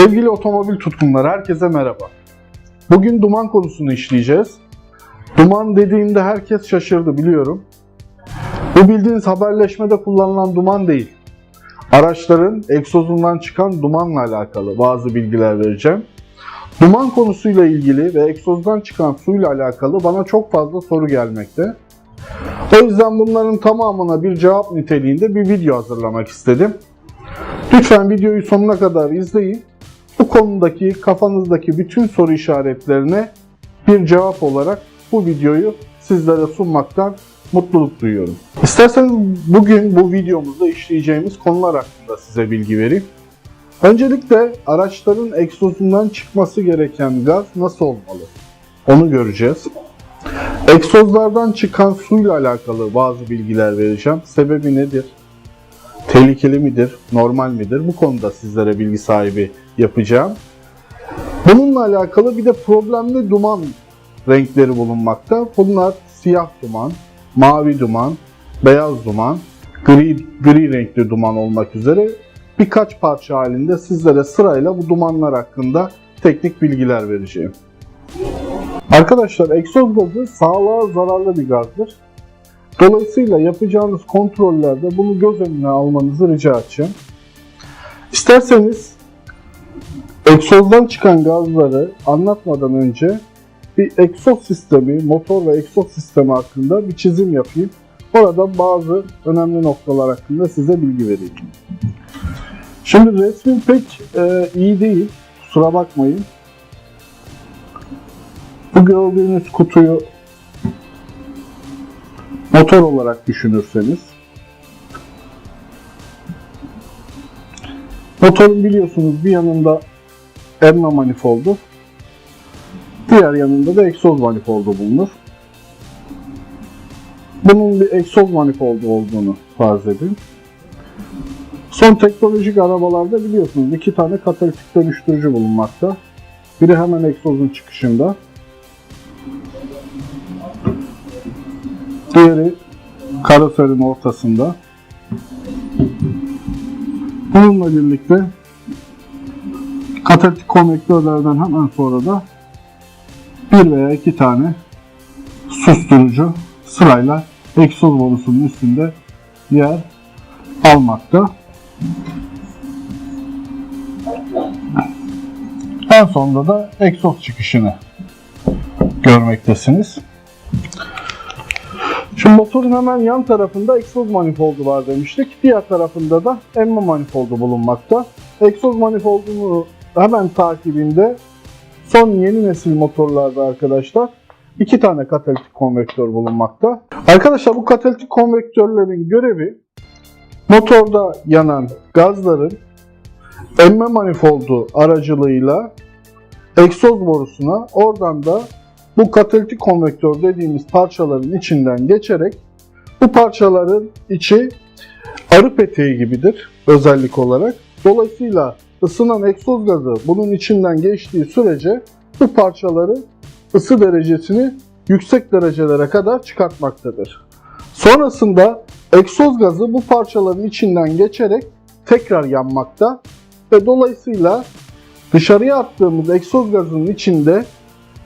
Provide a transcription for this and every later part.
Sevgili otomobil tutkunları herkese merhaba. Bugün duman konusunu işleyeceğiz. Duman dediğimde herkes şaşırdı biliyorum. Bu bildiğiniz haberleşmede kullanılan duman değil. Araçların egzozundan çıkan dumanla alakalı bazı bilgiler vereceğim. Duman konusuyla ilgili ve egzozdan çıkan suyla alakalı bana çok fazla soru gelmekte. O yüzden bunların tamamına bir cevap niteliğinde bir video hazırlamak istedim. Lütfen videoyu sonuna kadar izleyin. Bu konudaki kafanızdaki bütün soru işaretlerine bir cevap olarak bu videoyu sizlere sunmaktan mutluluk duyuyorum. İsterseniz bugün bu videomuzda işleyeceğimiz konular hakkında size bilgi vereyim. Öncelikle araçların egzozundan çıkması gereken gaz nasıl olmalı? Onu göreceğiz. Egzozlardan çıkan suyla alakalı bazı bilgiler vereceğim. Sebebi nedir? Tehlikeli midir? Normal midir? Bu konuda sizlere bilgi sahibi yapacağım. Bununla alakalı bir de problemli duman renkleri bulunmakta. Bunlar siyah duman, mavi duman, beyaz duman, gri, gri renkli duman olmak üzere birkaç parça halinde sizlere sırayla bu dumanlar hakkında teknik bilgiler vereceğim. Arkadaşlar egzoz gazı sağlığa zararlı bir gazdır. Dolayısıyla yapacağınız kontrollerde bunu göz önüne almanızı rica edeceğim. İsterseniz egzozdan çıkan gazları anlatmadan önce bir egzoz sistemi, motor ve egzoz sistemi hakkında bir çizim yapayım. Orada bazı önemli noktalar hakkında size bilgi vereyim. Şimdi resmin pek e, iyi değil, kusura bakmayın. Bu gördüğünüz kutuyu motor olarak düşünürseniz motorun biliyorsunuz bir yanında emme manifoldu diğer yanında da egzoz manifoldu bulunur. Bunun bir egzoz manifoldu olduğunu farz edin. Son teknolojik arabalarda biliyorsunuz iki tane katalitik dönüştürücü bulunmakta. Biri hemen egzozun çıkışında. Diğeri karoserin ortasında. Bununla birlikte katalitik konvektörlerden hemen sonra da bir veya iki tane susturucu sırayla egzoz borusunun üstünde yer almakta. En sonunda da egzoz çıkışını görmektesiniz. Şimdi motorun hemen yan tarafında egzoz manifoldu var demiştik. Diğer tarafında da emme manifoldu bulunmakta. Egzoz manifoldunu hemen takibinde son yeni nesil motorlarda arkadaşlar iki tane katalitik konvektör bulunmakta. Arkadaşlar bu katalitik konvektörlerin görevi motorda yanan gazların emme manifoldu aracılığıyla egzoz borusuna oradan da bu katalitik konvektör dediğimiz parçaların içinden geçerek bu parçaların içi arı peteği gibidir özellik olarak. Dolayısıyla ısınan egzoz gazı bunun içinden geçtiği sürece bu parçaları ısı derecesini yüksek derecelere kadar çıkartmaktadır. Sonrasında egzoz gazı bu parçaların içinden geçerek tekrar yanmakta ve dolayısıyla dışarıya attığımız egzoz gazının içinde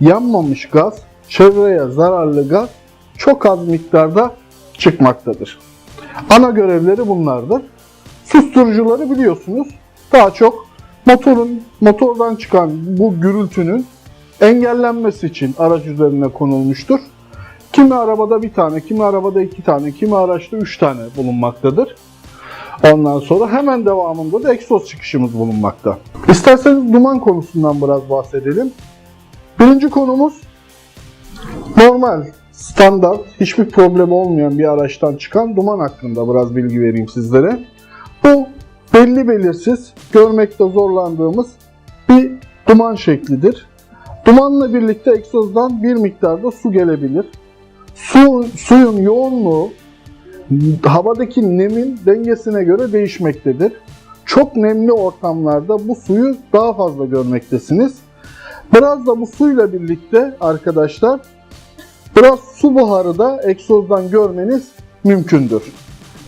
yanmamış gaz, çevreye zararlı gaz çok az miktarda çıkmaktadır. Ana görevleri bunlardır. Susturucuları biliyorsunuz daha çok motorun motordan çıkan bu gürültünün engellenmesi için araç üzerine konulmuştur. Kimi arabada bir tane, kimi arabada iki tane, kimi araçta üç tane bulunmaktadır. Ondan sonra hemen devamında da egzoz çıkışımız bulunmakta. İsterseniz duman konusundan biraz bahsedelim. Birinci konumuz normal, standart, hiçbir problem olmayan bir araçtan çıkan duman hakkında biraz bilgi vereyim sizlere. Bu belli belirsiz, görmekte zorlandığımız bir duman şeklidir. Dumanla birlikte egzozdan bir miktarda su gelebilir. Su, suyun yoğunluğu havadaki nemin dengesine göre değişmektedir. Çok nemli ortamlarda bu suyu daha fazla görmektesiniz. Biraz da bu suyla birlikte arkadaşlar biraz su buharı da egzozdan görmeniz mümkündür.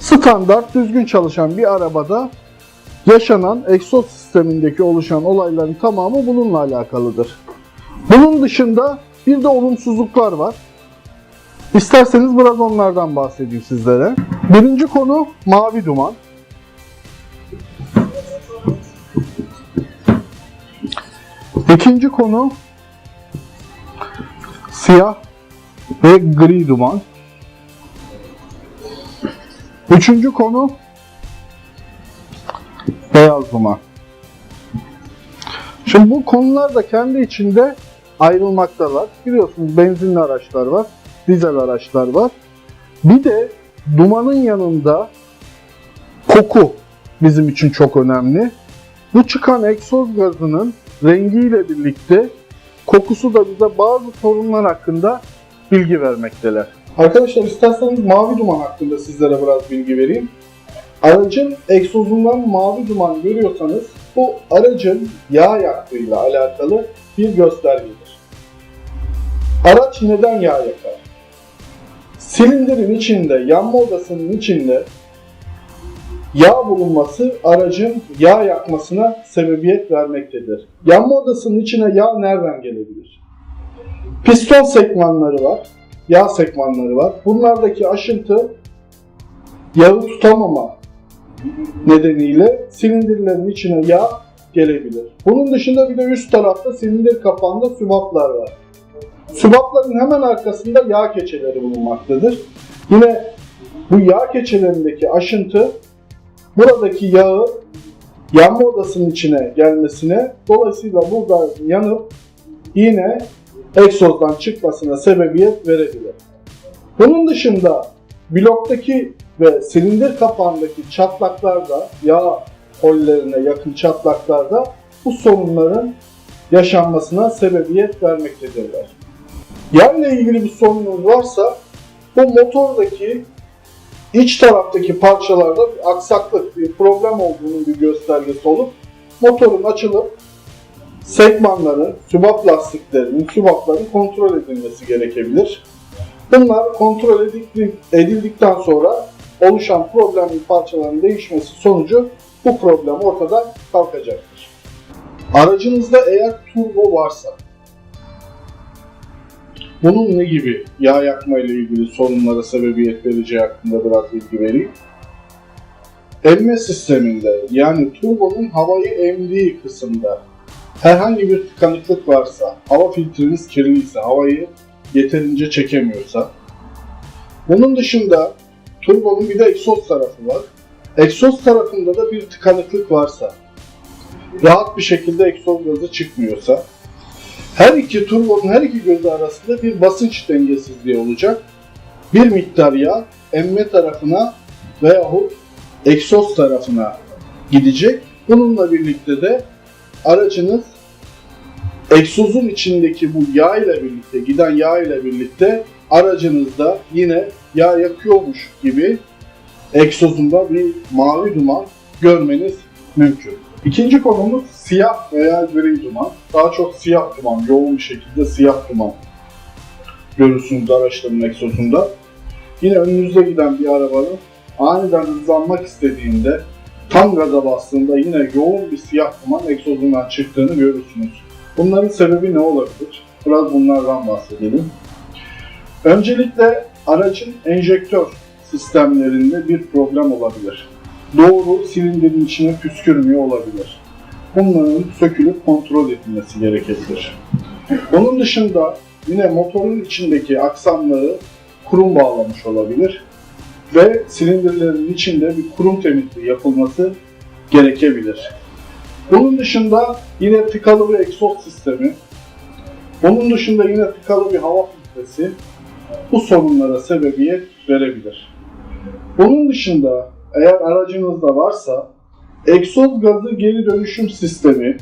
Standart düzgün çalışan bir arabada yaşanan egzoz sistemindeki oluşan olayların tamamı bununla alakalıdır. Bunun dışında bir de olumsuzluklar var. İsterseniz biraz onlardan bahsedeyim sizlere. Birinci konu mavi duman. İkinci konu siyah ve gri duman. Üçüncü konu beyaz duman. Şimdi bu konular da kendi içinde ayrılmaktalar. Biliyorsunuz benzinli araçlar var, dizel araçlar var. Bir de dumanın yanında koku bizim için çok önemli. Bu çıkan egzoz gazının rengiyle birlikte kokusu da bize bazı sorunlar hakkında bilgi vermekteler. Arkadaşlar isterseniz mavi duman hakkında sizlere biraz bilgi vereyim. Aracın egzozundan mavi duman görüyorsanız bu aracın yağ yaktığıyla alakalı bir göstergedir. Araç neden yağ yakar? Silindirin içinde, yanma odasının içinde yağ bulunması aracın yağ yakmasına sebebiyet vermektedir. Yanma odasının içine yağ nereden gelebilir? Piston sekmanları var, yağ sekmanları var. Bunlardaki aşıntı yağı tutamama nedeniyle silindirlerin içine yağ gelebilir. Bunun dışında bir de üst tarafta silindir kapağında sübaplar var. Sübapların hemen arkasında yağ keçeleri bulunmaktadır. Yine bu yağ keçelerindeki aşıntı buradaki yağı yanma odasının içine gelmesine dolayısıyla burada yanıp yine egzozdan çıkmasına sebebiyet verebilir. Bunun dışında bloktaki ve silindir kapağındaki çatlaklarda, yağ hollerine yakın çatlaklarda bu sorunların yaşanmasına sebebiyet vermektedirler. Yağ ile ilgili bir sorununuz varsa bu motordaki iç taraftaki parçalarda bir aksaklık, bir problem olduğunun bir göstergesi olup motorun açılıp segmanların, sübap lastiklerinin, sübapların kontrol edilmesi gerekebilir. Bunlar kontrol edildik- edildikten sonra oluşan problemli parçaların değişmesi sonucu bu problem ortadan kalkacaktır. Aracınızda eğer turbo varsa bunun ne gibi yağ yakma ile ilgili sorunlara sebebiyet vereceği hakkında biraz bilgi vereyim. Emme sisteminde yani turbonun havayı emdiği kısımda herhangi bir tıkanıklık varsa, hava filtreniz kirliyse, havayı yeterince çekemiyorsa, bunun dışında turbonun bir de egzoz tarafı var. Egzoz tarafında da bir tıkanıklık varsa, rahat bir şekilde egzoz gazı çıkmıyorsa, her iki turbonun her iki gözü arasında bir basınç dengesizliği olacak. Bir miktar yağ emme tarafına veyahut egzoz tarafına gidecek. Bununla birlikte de aracınız egzozun içindeki bu yağ ile birlikte, giden yağ ile birlikte aracınızda yine yağ yakıyormuş gibi egzozunda bir mavi duman görmeniz mümkün. İkinci konumuz siyah veya gri duman. Daha çok siyah duman, yoğun bir şekilde siyah duman görürsünüz araçların egzozunda. Yine önünüzde giden bir arabanın aniden hızlanmak istediğinde tam gaza bastığında yine yoğun bir siyah duman egzozundan çıktığını görürsünüz. Bunların sebebi ne olabilir? Biraz bunlardan bahsedelim. Öncelikle aracın enjektör sistemlerinde bir problem olabilir. Doğru silindirin içine püskürmüyor olabilir. Bunların sökülüp kontrol edilmesi gerekebilir. Onun dışında yine motorun içindeki aksamları kurum bağlamış olabilir ve silindirlerin içinde bir kurum temizliği yapılması gerekebilir. Bunun dışında yine tıkalı bir egzoz sistemi, onun dışında yine tıkalı bir hava filtresi bu sorunlara sebebiyet verebilir. Bunun dışında eğer aracınızda varsa egzoz gazı geri dönüşüm sistemi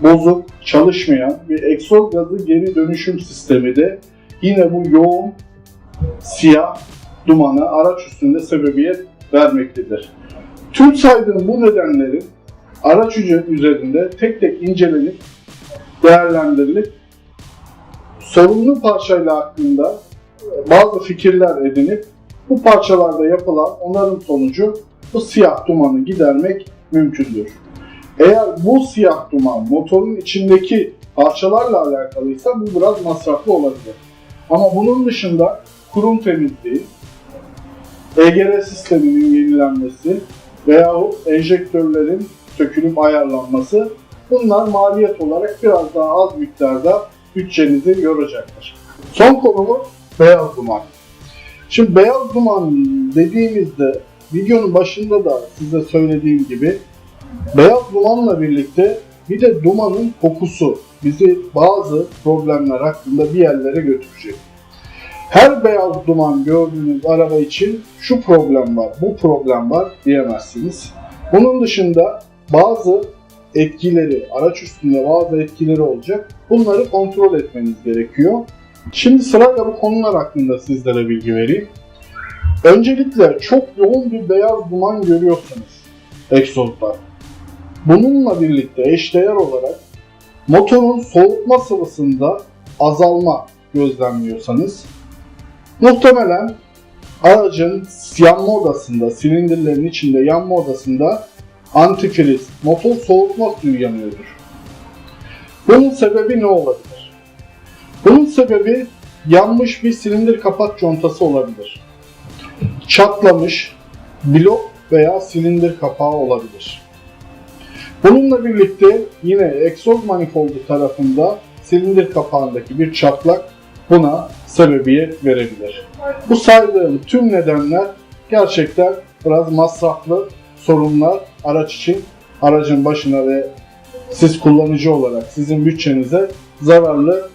bozuk, çalışmayan bir egzoz gazı geri dönüşüm sistemi de yine bu yoğun siyah dumana araç üstünde sebebiyet vermektedir. Tüm saydığım bu nedenlerin araç üzerinde tek tek incelenip değerlendirilip sorunlu parçayla hakkında bazı fikirler edinip bu parçalarda yapılan onarım sonucu bu siyah dumanı gidermek mümkündür. Eğer bu siyah duman motorun içindeki parçalarla alakalıysa bu biraz masraflı olabilir. Ama bunun dışında kurum temizliği, EGR sisteminin yenilenmesi veyahut enjektörlerin sökülüp ayarlanması bunlar maliyet olarak biraz daha az miktarda bütçenizi yoracaktır. Son konumuz beyaz duman. Şimdi beyaz duman dediğimizde videonun başında da size söylediğim gibi beyaz dumanla birlikte bir de dumanın kokusu bizi bazı problemler hakkında bir yerlere götürecek. Her beyaz duman gördüğünüz araba için şu problem var, bu problem var diyemezsiniz. Bunun dışında bazı etkileri, araç üstünde bazı etkileri olacak. Bunları kontrol etmeniz gerekiyor. Şimdi sırayla bu konular hakkında sizlere bilgi vereyim. Öncelikle çok yoğun bir beyaz duman görüyorsunuz egzozda. Bununla birlikte eşdeğer olarak motorun soğutma sıvısında azalma gözlemliyorsanız muhtemelen aracın yanma odasında, silindirlerin içinde yanma odasında antifriz, motor soğutma suyu yanıyordur. Bunun sebebi ne olabilir? Bunun sebebi yanmış bir silindir kapat contası olabilir. Çatlamış blok veya silindir kapağı olabilir. Bununla birlikte yine egzoz manifoldu tarafında silindir kapağındaki bir çatlak buna sebebiyet verebilir. Bu saydığım tüm nedenler gerçekten biraz masraflı sorunlar araç için, aracın başına ve siz kullanıcı olarak sizin bütçenize zararlı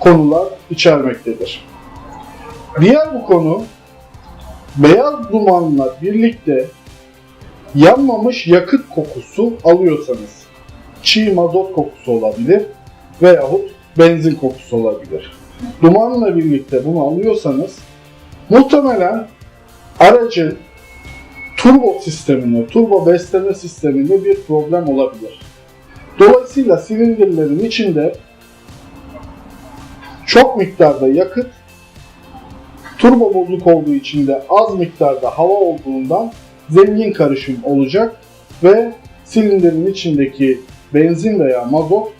konular içermektedir. Diğer bu konu beyaz dumanla birlikte yanmamış yakıt kokusu alıyorsanız çiğ mazot kokusu olabilir veyahut benzin kokusu olabilir. Dumanla birlikte bunu alıyorsanız muhtemelen aracın turbo sisteminde, turbo besleme sisteminde bir problem olabilir. Dolayısıyla silindirlerin içinde çok miktarda yakıt, turbo bozuk olduğu için de az miktarda hava olduğundan zengin karışım olacak ve silindirin içindeki benzin veya mazot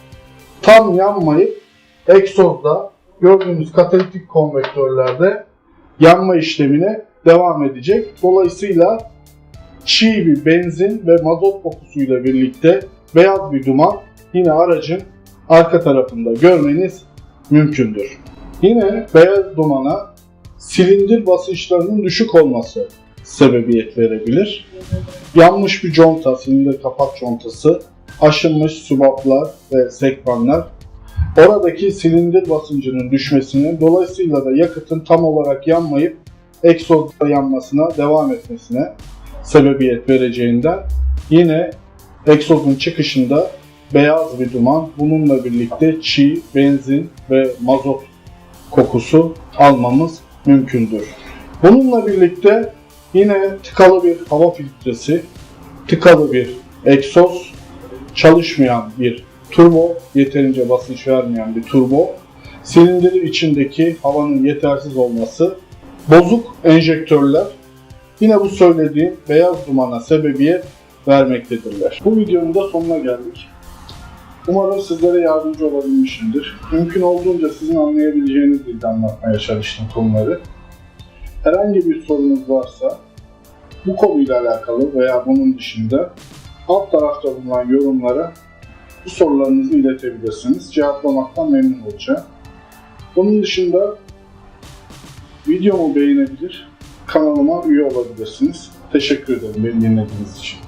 tam yanmayıp egzozda gördüğünüz katalitik konvektörlerde yanma işlemine devam edecek. Dolayısıyla çiğ bir benzin ve mazot kokusuyla birlikte beyaz bir duman yine aracın arka tarafında görmeniz mümkündür. Yine beyaz dumana silindir basınçlarının düşük olması sebebiyet verebilir. Yanmış bir conta, silindir kapak contası, aşınmış subaplar ve sekmanlar oradaki silindir basıncının düşmesine, dolayısıyla da yakıtın tam olarak yanmayıp egzozda yanmasına devam etmesine sebebiyet vereceğinden yine egzozun çıkışında beyaz bir duman, bununla birlikte çiğ, benzin ve mazot kokusu almamız mümkündür. Bununla birlikte yine tıkalı bir hava filtresi, tıkalı bir egzoz, çalışmayan bir turbo, yeterince basınç vermeyen bir turbo, silindirin içindeki havanın yetersiz olması, bozuk enjektörler, yine bu söylediğim beyaz dumana sebebiyet vermektedirler. Bu videonun da sonuna geldik. Umarım sizlere yardımcı olabilmişimdir. Mümkün olduğunca sizin anlayabileceğiniz dilde anlatmaya çalıştım konuları. Herhangi bir sorunuz varsa bu konuyla alakalı veya bunun dışında alt tarafta bulunan yorumlara bu sorularınızı iletebilirsiniz. Cevaplamaktan memnun olacağım. Bunun dışında videomu beğenebilir, kanalıma üye olabilirsiniz. Teşekkür ederim beni dinlediğiniz için.